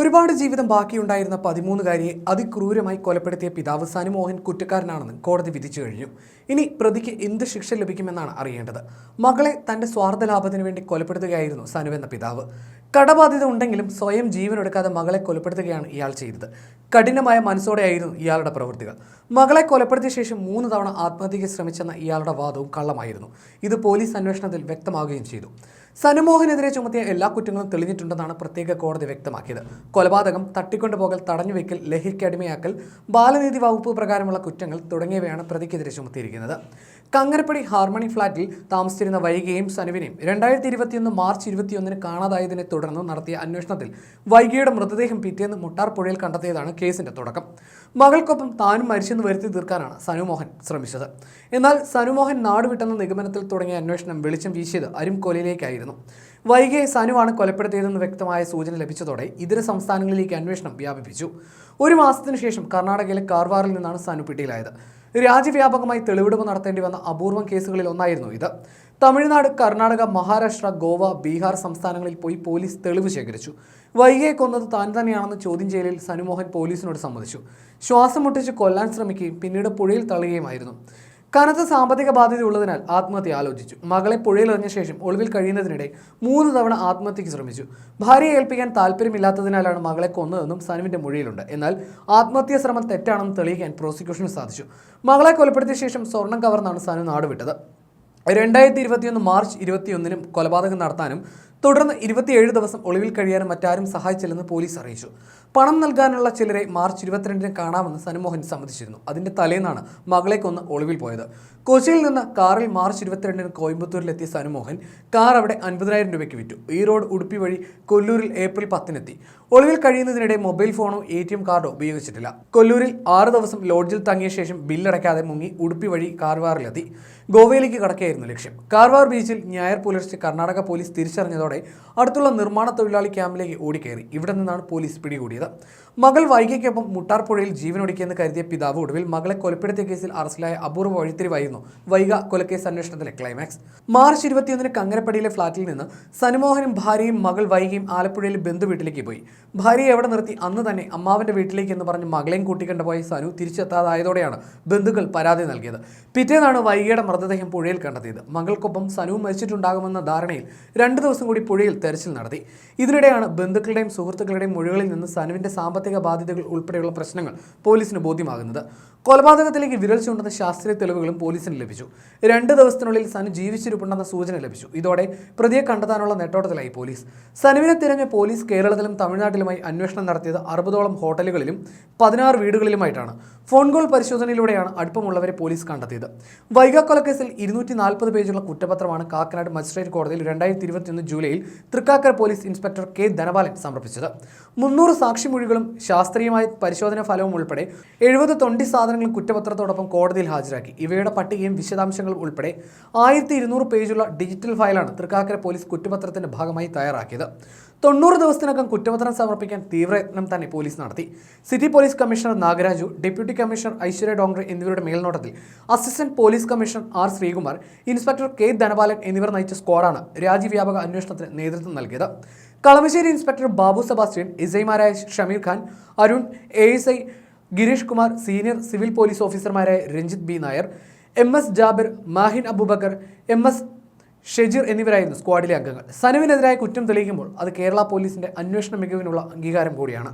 ഒരുപാട് ജീവിതം ബാക്കിയുണ്ടായിരുന്ന പതിമൂന്നുകാരിയെ അതിക്രൂരമായി കൊലപ്പെടുത്തിയ പിതാവ് സനുമോഹൻ കുറ്റക്കാരനാണെന്ന് കോടതി വിധിച്ചു കഴിഞ്ഞു. ഇനി പ്രതിക്ക് എന്ത് ശിക്ഷ ലഭിക്കുമെന്നാണ് അറിയേണ്ടത്. മകളെ തന്റെ സ്വാർത്ഥ ലാഭത്തിന് വേണ്ടി കൊലപ്പെടുത്തുകയായിരുന്നു സനു എന്ന പിതാവ്. കടബാധ്യത ഉണ്ടെങ്കിലും സ്വയം ജീവനെടുക്കാതെ മകളെ കൊലപ്പെടുത്തുകയാണ് ഇയാൾ ചെയ്തത്. കഠിനമായ മനസ്സോടെയായിരുന്നു ഇയാളുടെ പ്രവൃത്തികൾ. മകളെ കൊലപ്പെടുത്തിയ ശേഷം മൂന്ന് തവണ ആത്മഹത്യയ്ക്ക് ശ്രമിച്ചെന്ന ഇയാളുടെ വാദവും കള്ളമായിരുന്നു. ഇത് പോലീസ് അന്വേഷണത്തിൽ വ്യക്തമാകുകയും ചെയ്തു. സനുമോഹനെതിരെ ചുമത്തിയ എല്ലാ കുറ്റങ്ങളും തെളിഞ്ഞിട്ടുണ്ടെന്നാണ് പ്രത്യേക കോടതി വ്യക്തമാക്കിയത്. കൊലപാതകം തട്ടിക്കൊണ്ടുപോകൽ തടഞ്ഞുവെക്കൽ ലഹരിക്കടിമയാക്കൽ ബാലനീതി വകുപ്പ് പ്രകാരമുള്ള കുറ്റങ്ങൾ തുടങ്ങിയവയാണ് പ്രതിക്കെതിരെ ചുമത്തിയിരിക്കുന്നത്. കങ്ങരപ്പടി ഹാർമണി ഫ്ളാറ്റിൽ താമസിച്ചിരുന്ന വൈകിയെയും സനുവിനെയും രണ്ടായിരത്തി ഇരുപത്തിയൊന്ന് മാർച്ച് ഇരുപത്തിയൊന്നിന് കാണാതായതിനെ തുടർന്ന് നടത്തിയ അന്വേഷണത്തിൽ വൈകിയുടെ മൃതദേഹം പിറ്റേന്ന് മുട്ടാർ പുഴയിൽ കണ്ടെത്തിയതാണ് കേസിന്റെ തുടക്കം. മകൾക്കൊപ്പം താനും മരിച്ചെന്ന് വരുത്തി തീർക്കാനാണ് സനുമോഹൻ ശ്രമിച്ചത്. എന്നാൽ സനുമോഹൻ നാടുവിട്ടെന്ന നിഗമനത്തിൽ തുടങ്ങിയ അന്വേഷണം വെളിച്ചം വീശിയത് അരിംകൊലയിലേക്കായിരുന്നു വൈകിയെ സനുവാണ് കൊലപ്പെടുത്തിയതെന്ന് വ്യക്തമായ സൂചന ലഭിച്ചതോടെ ഇതര സംസ്ഥാനങ്ങളിലേക്ക് അന്വേഷണം വ്യാപിപ്പിച്ചു. ഒരു മാസത്തിനു ശേഷം കർണാടകയിലെ കാർവാറിൽ നിന്നാണ് സനു പിടിയിലായത്. രാജ്യവ്യാപകമായി തെളിവെടുപ്പ് നടത്തേണ്ടി വന്ന അപൂർവം കേസുകളിൽ ഒന്നായിരുന്നു ഇത്. തമിഴ്നാട് കർണാടക മഹാരാഷ്ട്ര ഗോവ ബീഹാർ സംസ്ഥാനങ്ങളിൽ പോയി പോലീസ് തെളിവ് ശേഖരിച്ചു. വൈകിയെ കൊന്നത് താൻ തന്നെയാണെന്ന് ചോദ്യം ചെയ്യലിൽ സനുമോഹൻ പോലീസിനോട് സമ്മതിച്ചു. ശ്വാസം മുട്ടിച്ച് കൊല്ലാൻ ശ്രമിക്കുകയും പിന്നീട് പുഴയിൽ തള്ളുകയുമായിരുന്നു. കനത്ത സാമ്പത്തിക ബാധ്യത ഉള്ളതിനാൽ ആത്മഹത്യ ആലോചിച്ചു. മകളെ പുഴയിലെറിഞ്ഞ ശേഷം ഒളിവിൽ കഴിയുന്നതിനിടെ മൂന്ന് തവണ ആത്മഹത്യയ്ക്ക് ശ്രമിച്ചു. ഭാര്യയെ ഏൽപ്പിക്കാൻ താല്പര്യമില്ലാത്തതിനാലാണ് മകളെ കൊന്നതെന്നും സനുവിന്റെ മൊഴിയിലുണ്ട്. എന്നാൽ ആത്മഹത്യാ ശ്രമം തെറ്റാണെന്ന് തെളിയിക്കാൻ പ്രോസിക്യൂഷന് സാധിച്ചു. മകളെ കൊലപ്പെടുത്തിയ ശേഷം സ്വർണം കവർന്നാണ് സനു നാടുവിട്ടത്. രണ്ടായിരത്തി ഇരുപത്തിയൊന്ന് മാർച്ച് ഇരുപത്തിയൊന്നിനും കൊലപാതകം നടത്താനും തുടർന്ന് ഇരുപത്തിയേഴ് ദിവസം ഒളിവിൽ കഴിയാനും മറ്റാരും സഹായിച്ചില്ലെന്ന് പോലീസ് അറിയിച്ചു. പണം നൽകാനുള്ള ചിലരെ മാർച്ച് ഇരുപത്തിരണ്ടിന് കാണാമെന്ന് സനുമോഹൻ സമ്മതിച്ചിരുന്നു. അതിന്റെ തലേന്നാണ് മകളെ കൊന്ന് ഒളിവിൽ പോയത്. കൊച്ചിയിൽ നിന്ന് കാറിൽ മാർച്ച് ഇരുപത്തിരണ്ടിന് കോയമ്പത്തൂരിലെത്തിയ സനുമോഹൻ കാർ അവിടെ അൻപതിനായിരം രൂപയ്ക്ക് വിറ്റു. ഈ റോഡ് ഉടുപ്പി വഴി കൊല്ലൂരിൽ ഏപ്രിൽ പത്തിനെത്തി. ഒളിവിൽ കഴിയുന്നതിനിടെ മൊബൈൽ ഫോണോ എ ടി എം കാർഡോ ഉപയോഗിച്ചിട്ടില്ല. കൊല്ലൂരിൽ ആറ് ദിവസം ലോഡ്ജിൽ തങ്ങിയ ശേഷം ബില്ലടയ്ക്കാതെ മുങ്ങി ഉടുപ്പി വഴി കാർവാറിലെത്തി. ഗോവയിലേക്ക് കടക്കുകയായിരുന്നു ലക്ഷ്യം. കാർവാർ ബീച്ചിൽ ഞായർ പുലർച്ചെ കർണാടക പോലീസ് തിരിച്ചറിഞ്ഞതോടെ അടുത്തുള്ള നിർമ്മാണ തൊഴിലാളി ക്യാമ്പിലേക്ക് ഓടിക്കയറി. ഇവിടെ നിന്നാണ് പോലീസ് പിടികൂടിയത്. മകൾ വൈകിക്കൊപ്പം മുട്ടാർപ്പുഴയിൽ ജീവനൊടുക്കിയെന്ന് കരുതിയ പിതാവ് ഒടുവിൽ മകളെ കൊലപ്പെടുത്തിയ കേസിൽ അറസ്റ്റിലായ അപൂർവ വഴിത്തിരിവായിരുന്നു വൈക കൊലക്കേസ് അന്വേഷണത്തിലെ ക്ലൈമാക്സ്. മാർച്ച് ഇരുപത്തിയൊന്നിന് കങ്ങരപ്പടിയിലെ ഫ്ളാറ്റിൽ നിന്ന് സനുമോഹനും ഭാര്യയും മകൾ വൈകിയും ആലപ്പുഴയിലെ ബന്ധു വീട്ടിലേക്ക് പോയി. ഭാര്യയെ എവിടെ നിർത്തി? അന്ന് തന്നെ അമ്മാവന്റെ വീട്ടിലേക്ക് എന്ന് പറഞ്ഞ് മകളെയും കൂട്ടിക്കണ്ടുപോയ സനു തിരിച്ചെത്താതായതോടെയാണ് ബന്ധുക്കൾ പരാതി നൽകിയത്. പിറ്റേന്നാണ് വൈകിയുടെ മൃതദേഹം പുഴയിൽ കണ്ടെത്തിയത്. മകൾക്കൊപ്പം സനുവും മരിച്ചിട്ടുണ്ടാകുമെന്ന ധാരണയിൽ രണ്ടു ദിവസം കൂടി പുഴയിൽ തെരച്ചിൽ നടത്തി. ഇതിനിടെയാണ് ബന്ധുക്കളുടെയും സുഹൃത്തുക്കളുടെയും മൊഴികളിൽ നിന്ന് സനുവിന്റെ സാമ്പത്തിക ബാധ്യതകൾ ഉൾപ്പെടെയുള്ള പ്രശ്നങ്ങൾ പോലീസിന് ബോധ്യമാകുന്നത്. കൊലപാതകത്തിലേക്ക് വിരൽ ചൂണ്ടുന്ന ശാസ്ത്രീയ തെളിവുകളും പോലീസിന് ലഭിച്ചു. രണ്ട് ദിവസത്തിനുള്ളിൽ സനു ജീവിച്ചിരിപ്പുണ്ടെന്ന സൂചന ലഭിച്ചു. ഇതോടെ പ്രതിയെ കണ്ടെത്താനുള്ള നെട്ടോട്ടത്തിലായി പോലീസ്. സനുവിനെ തിരഞ്ഞ പോലീസ് കേരളത്തിലും തമിഴ്നാട്ടിലുമായി അന്വേഷണം നടത്തിയത് അറുപതോളം ഹോട്ടലുകളിലും പതിനാറ് വീടുകളിലുമായിട്ടാണ്. ഫോൺ കോൾ പരിശോധനയിലൂടെയാണ് അടുപ്പമുള്ളവരെ പോലീസ് കണ്ടെത്തിയത്. വൈഗ കൊലക്കേസിൽ ഇരുന്നൂറ്റി നാൽപ്പത് പേജുള്ള കുറ്റപത്രമാണ് കാക്കനാട് മജിസ്ട്രേറ്റ് കോടതിയിൽ രണ്ടായിരത്തി ഇരുപത്തിയൊന്ന് ജൂലൈയിൽ Thrikkakara police inspector K Dhanapalan സമർപ്പിച്ചത്. മുന്നൂറ് സാക്ഷിമൊഴികളും ശാസ്ത്രീയമായ പരിശോധനാ ഫലവും ഉൾപ്പെടെ എഴുപത് തൊണ്ടി സാധനങ്ങളും കുറ്റപത്രത്തോടൊപ്പം കോടതിയിൽ ഹാജരാക്കി. ഇവയുടെ പട്ടികയും വിശദാംശങ്ങളും ഉൾപ്പെടെ ആയിരത്തി ഇരുന്നൂറ് പേജുള്ള ഡിജിറ്റൽ ഫയലാണ് തൃക്കാക്കര പോലീസ് കുറ്റപത്രത്തിന്റെ ഭാഗമായി തയ്യാറാക്കിയത്. തൊണ്ണൂറ് ദിവസത്തിനകം കുറ്റപത്രം സമർപ്പിക്കാൻ തീവ്രയത്നം തന്നെ പോലീസ് നടത്തി. City police commissioner Nagaraju deputy commissioner Aishwarya Dongre എന്നിവരുടെ മേൽനോട്ടത്തിൽ assistant police commissioner R Sreekumar inspector K Dhanapalan എന്നിവർ നയിച്ച സ്ക്വാഡാണ് രാജ്യവ്യാപക അന്വേഷണത്തിന് നേതൃത്വം നൽകിയത്. Kalamassery inspector Babu Sebastian എസ്ഐമാരായ Shameer Khan Arun A S I Gireesh Kumar senior civil police ഓഫീസർമാരായ Ranjith B Nair M S Jabir Mahin Aboobacker M S Shejir എന്നിവരായിരുന്നു സ്ക്വാഡിലെ അംഗങ്ങൾ. സനുവിനെതിരായ കുറ്റം തെളിയിക്കുമ്പോൾ അത് കേരള പോലീസിന്റെ അന്വേഷണ മികവിനുള്ള അംഗീകാരം കൂടിയാണ്.